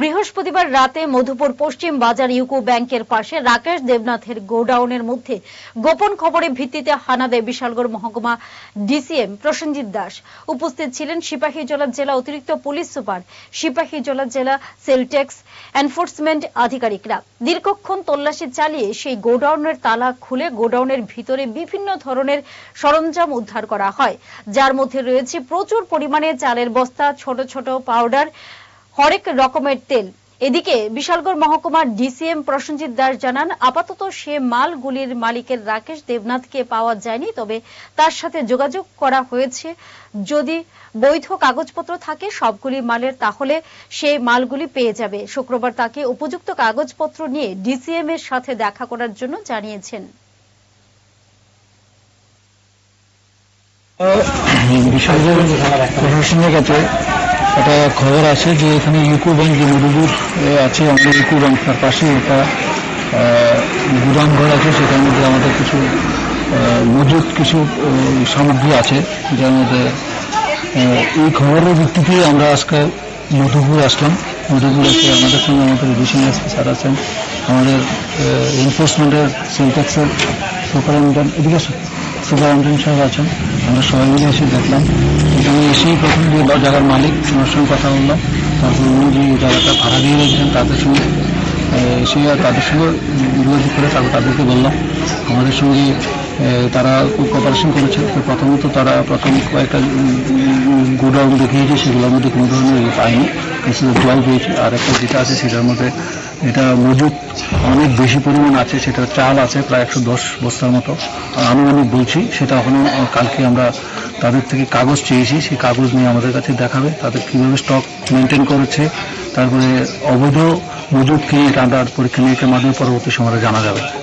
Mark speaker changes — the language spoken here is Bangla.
Speaker 1: বৃহস্পতিবার রাতে মধুপুর পশ্চিম বাজার ইউকো ব্যাংকের পাশে রাকেশ দেবনাথের গোডাউনের মধ্যে গোপন খবরের ভিত্তিতে হানা দেয় বিশালগড় মহকুমা ডিসিএম প্রসেনজিৎ দাস। উপস্থিত ছিলেন সিপাহীজলা জেলা অতিরিক্ত পুলিশ সুপার সিপাহীজলা জেলা সেলটেক্স এনফোর্সমেন্ট আধিকারিকরা। দীর্ঘক্ষণ তল্লাশি চালিয়ে সেই গোডাউনের তালা খুলে গোডাউনের ভিতরে বিভিন্ন ধরনের সরঞ্জাম উদ্ধার করা হয়। যার মধ্যে রয়েছে প্রচুর পরিমাণে চালের বস্তা, ছোট ছোট পাউডার হরেক রকমের তেল। এদিকে বিশালগড় মহকুমার ডিসিএম প্রসেনজিৎ দাস জানান আপাতত সে মালগুলির মালিকের রাকেশ দেবনাথকে পাওয়া যায়নি তবে তার সাথে যোগাযোগ করা হয়েছে। যদি বৈধ কাগজপত্র থাকে সবগুলি মালের তাহলে সে মালগুলি পেয়ে যাবে। শুক্রবার তাকে উপযুক্ত কাগজপত্র নিয়ে ডিসিএম এর সাথে দেখা করার জন্য জানিয়েছেন।
Speaker 2: বিশালগড় প্রশাসনের কাছে একটা খবর আছে যে এখানে ইউকো ব্যাংক যে মধুপুর আছে আমাদের ইউকো ব্যাংক, তার পাশে একটা গুদাম ঘর আছে, সেটার মধ্যে আমাদের কিছু মজুত কিছু সামগ্রী আছে, যার মধ্যে এই খবরের ভিত্তিতে আমরা আজকে মধুপুর আসলাম। মধুপুর এসে আমাদের সঙ্গে আমাদের এডিশনাল এসপি স্যার আছেন, আমাদের এনফোর্সমেন্টের সিনটেক্সের সুপারিনটেন্ডেন্ট, এদিকে সুপারিনটেন্ডেন্ট সাহেব আছেন, আমরা সবাই মিলে এসে দেখলাম। এসেই প্রথম যে জায়গার মালিক, ওনার সঙ্গে কথা বললাম তারপর উনি যে জায়গাটা ভাড়া দিয়ে রেখেছেন তাদের সঙ্গে আর তাদের সঙ্গে যোগাযোগ করে তারপর তাদেরকে বললাম আমাদের সঙ্গে তারা খুব কপারেশন করেছে। প্রথমত তারা প্রথম কয়েকটা গোডাউন দেখিয়েছে, সেগুলোর মধ্যে কোনো ধরনের ইয়ে পায়নি। কিছু জল পেয়েছে। আর একটা যেটা আছে, সেটার মধ্যে এটা মজুদ অনেক বেশি পরিমাণ আছে, সেটা চাল আছে, প্রায় একশো দশ বস্তার মতো। আর আনুমানিক বলছি, সেটা এখনও, কালকে আমরা তাদের থেকে কাগজ চেয়েছি, সেই কাগজ নিয়ে আমাদের কাছে দেখাবে, তাদের কীভাবে স্টক মেনটেন করেছে, তারপরে অবৈধ মজুদ কি আমরা পরীক্ষা নিরীক্ষার মাধ্যমে পরবর্তী সময়ে জানা যাবে।